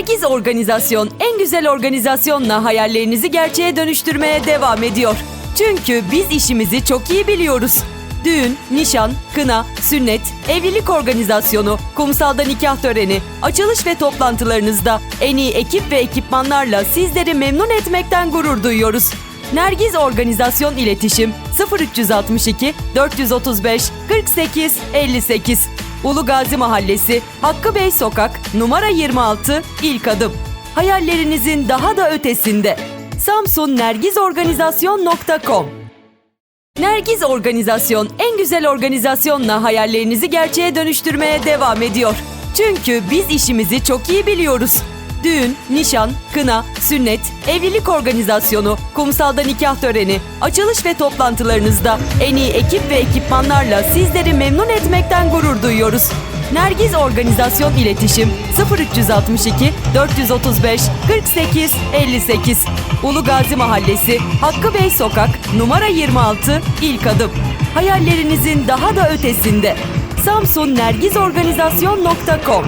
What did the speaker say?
Nergiz Organizasyon en güzel organizasyonla hayallerinizi gerçeğe dönüştürmeye devam ediyor. Çünkü biz işimizi çok iyi biliyoruz. Düğün, nişan, kına, sünnet, evlilik organizasyonu, kumsalda nikah töreni, açılış ve toplantılarınızda en iyi ekip ve ekipmanlarla sizleri memnun etmekten gurur duyuyoruz. Nergiz Organizasyon İletişim 0362 435 48 58 Ulu Gazi Mahallesi Hakkı Bey Sokak numara 26 İlk Adım. Hayallerinizin daha da ötesinde. Samsun Nergizorganizasyon.com Nergiz Organizasyon en güzel organizasyonla hayallerinizi gerçeğe dönüştürmeye devam ediyor. Çünkü biz işimizi çok iyi biliyoruz. Düğün, nişan, kına, sünnet, evlilik organizasyonu, kumsalda nikah töreni, açılış ve toplantılarınızda en iyi ekip ve ekipmanlarla sizleri memnun etmekten gurur duyuyoruz. Nergiz Organizasyon İletişim 0362 435 48 58 Ulu Gazi Mahallesi Hakkı Bey Sokak numara 26 İlk Adım. Hayallerinizin daha da ötesinde. Samsun Nergizorganizasyon.com